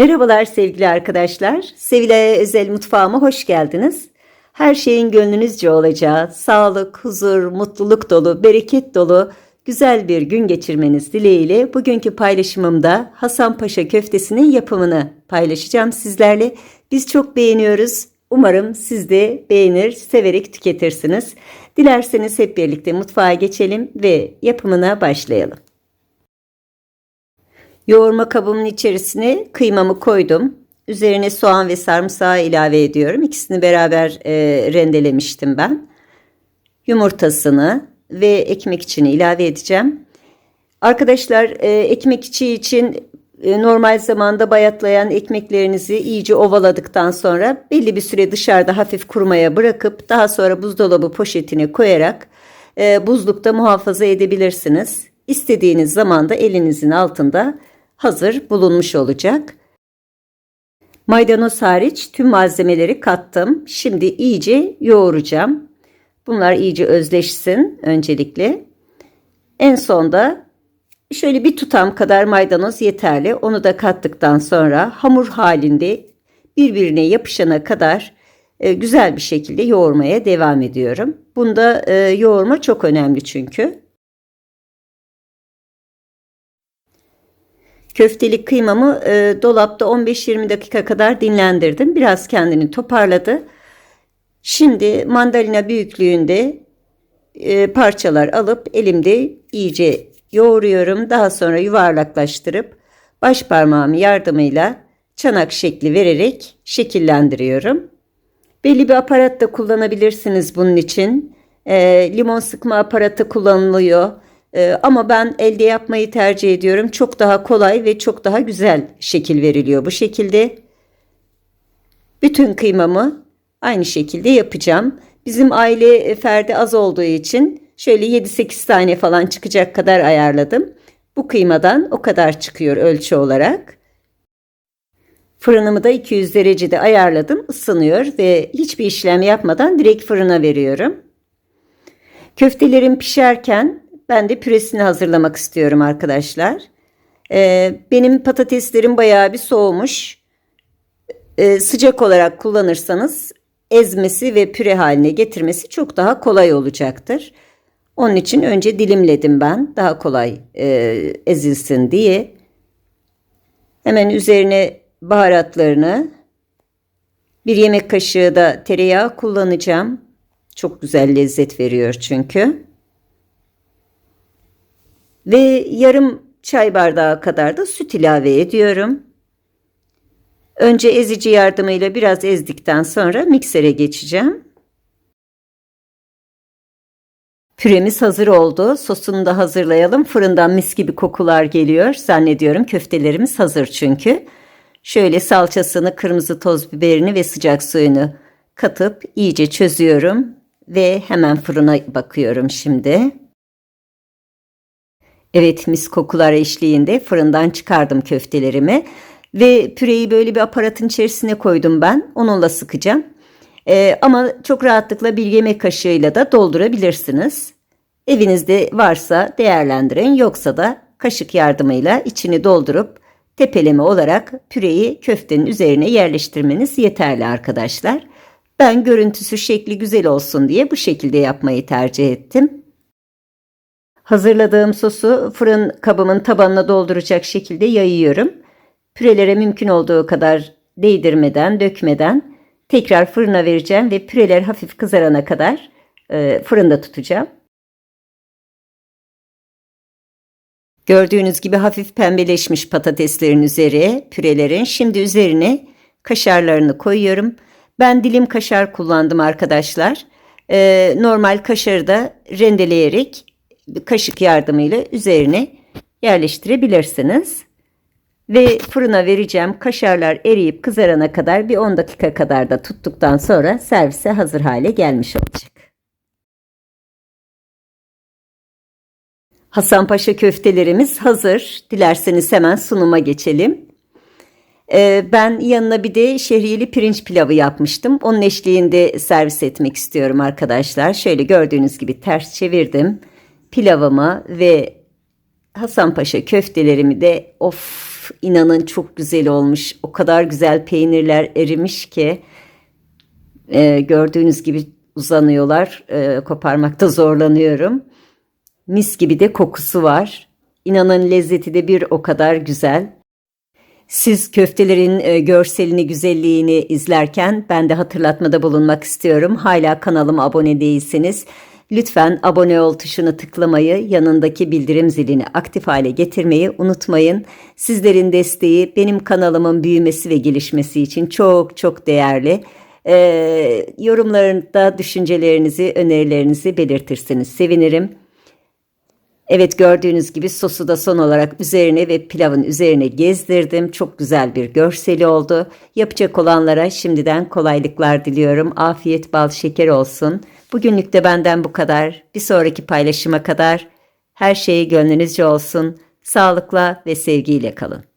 Merhabalar sevgili arkadaşlar. Sevilay'a özel mutfağıma hoş geldiniz. Her şeyin gönlünüzce olacağı, sağlık, huzur, mutluluk dolu, bereket dolu güzel bir gün geçirmeniz dileğiyle bugünkü paylaşımımda Hasan Paşa köftesinin yapımını paylaşacağım sizlerle. Biz çok beğeniyoruz. Umarım siz de beğenir, severek tüketirsiniz. Dilerseniz hep birlikte mutfağa geçelim ve yapımına başlayalım. Yoğurma kabımın içerisine kıymamı koydum. Üzerine soğan ve sarımsağı ilave ediyorum. İkisini beraber e, rendelemiştim ben. Yumurtasını ve ekmek içini ilave edeceğim. Arkadaşlar e, ekmek içi için e, normal zamanda bayatlayan ekmeklerinizi iyice ovaladıktan sonra belli bir süre dışarıda hafif kurumaya bırakıp daha sonra buzdolabı poşetine koyarak e, buzlukta muhafaza edebilirsiniz. İstediğiniz zaman da elinizin altında hazır bulunmuş olacak. Maydanoz hariç tüm malzemeleri kattım. Şimdi iyice yoğuracağım. Bunlar iyice özleşsin öncelikle. En sonda şöyle bir tutam kadar maydanoz yeterli. Onu da kattıktan sonra hamur halinde birbirine yapışana kadar e, güzel bir şekilde yoğurmaya devam ediyorum. Bunda e, yoğurma çok önemli çünkü. Köfteli kıymamı e, dolapta 15-20 dakika kadar dinlendirdim. Biraz kendini toparladı. Şimdi mandalina büyüklüğünde e, parçalar alıp elimde iyice yoğuruyorum. Daha sonra yuvarlaklaştırıp baş parmağım yardımıyla çanak şekli vererek şekillendiriyorum. Belli bir aparat da kullanabilirsiniz bunun için. E, limon sıkma aparatı kullanılıyor. E, ama ben elde yapmayı tercih ediyorum. Çok daha kolay ve çok daha güzel şekil veriliyor bu şekilde. Bütün kıymamı aynı şekilde yapacağım. Bizim aile ferdi az olduğu için şöyle 7-8 tane falan çıkacak kadar ayarladım. Bu kıymadan o kadar çıkıyor ölçü olarak. Fırınımı da 200 derecede ayarladım. ısınıyor ve hiçbir işlem yapmadan direkt fırına veriyorum. Köftelerim pişerken ben de püresini hazırlamak istiyorum arkadaşlar. Ee, benim patateslerim bayağı bir soğumuş. Ee, sıcak olarak kullanırsanız ezmesi ve püre haline getirmesi çok daha kolay olacaktır. Onun için önce dilimledim ben daha kolay e, ezilsin diye. Hemen üzerine baharatlarını bir yemek kaşığı da tereyağı kullanacağım. Çok güzel lezzet veriyor çünkü. Ve yarım çay bardağı kadar da süt ilave ediyorum. Önce ezici yardımıyla biraz ezdikten sonra miksere geçeceğim. Püremiz hazır oldu. Sosunu da hazırlayalım. Fırından mis gibi kokular geliyor. Zannediyorum köftelerimiz hazır çünkü. Şöyle salçasını, kırmızı toz biberini ve sıcak suyunu katıp iyice çözüyorum ve hemen fırına bakıyorum şimdi. Evet mis kokular eşliğinde fırından çıkardım köftelerimi ve püreyi böyle bir aparatın içerisine koydum ben. Onunla sıkacağım. Ee, ama çok rahatlıkla bir yemek kaşığıyla da doldurabilirsiniz. Evinizde varsa değerlendirin yoksa da kaşık yardımıyla içini doldurup tepeleme olarak püreyi köftenin üzerine yerleştirmeniz yeterli arkadaşlar. Ben görüntüsü şekli güzel olsun diye bu şekilde yapmayı tercih ettim. Hazırladığım sosu fırın kabımın tabanına dolduracak şekilde yayıyorum. Pürelere mümkün olduğu kadar değdirmeden, dökmeden tekrar fırına vereceğim ve püreler hafif kızarana kadar e, fırında tutacağım. Gördüğünüz gibi hafif pembeleşmiş patateslerin üzeri, pürelerin. Şimdi üzerine kaşarlarını koyuyorum. Ben dilim kaşar kullandım arkadaşlar. Ee, normal kaşarı da rendeleyerek kaşık yardımıyla üzerine yerleştirebilirsiniz. Ve fırına vereceğim. Kaşarlar eriyip kızarana kadar bir 10 dakika kadar da tuttuktan sonra servise hazır hale gelmiş olacak. Hasanpaşa köftelerimiz hazır. Dilerseniz hemen sunuma geçelim. Ee, ben yanına bir de şehriyeli pirinç pilavı yapmıştım. Onun eşliğinde servis etmek istiyorum arkadaşlar. Şöyle gördüğünüz gibi ters çevirdim pilavımı ve Hasanpaşa köftelerimi de of inanın çok güzel olmuş. O kadar güzel peynirler erimiş ki e, gördüğünüz gibi uzanıyorlar. E, koparmakta zorlanıyorum. Mis gibi de kokusu var. İnanın lezzeti de bir o kadar güzel. Siz köftelerin e, görselini, güzelliğini izlerken ben de hatırlatmada bulunmak istiyorum. Hala kanalıma abone değilseniz lütfen abone ol tuşunu tıklamayı, yanındaki bildirim zilini aktif hale getirmeyi unutmayın. Sizlerin desteği benim kanalımın büyümesi ve gelişmesi için çok çok değerli. E, yorumlarında düşüncelerinizi, önerilerinizi belirtirseniz sevinirim. Evet gördüğünüz gibi sosu da son olarak üzerine ve pilavın üzerine gezdirdim. Çok güzel bir görseli oldu. Yapacak olanlara şimdiden kolaylıklar diliyorum. Afiyet bal şeker olsun. Bugünlük de benden bu kadar. Bir sonraki paylaşıma kadar her şey gönlünüzce olsun. Sağlıkla ve sevgiyle kalın.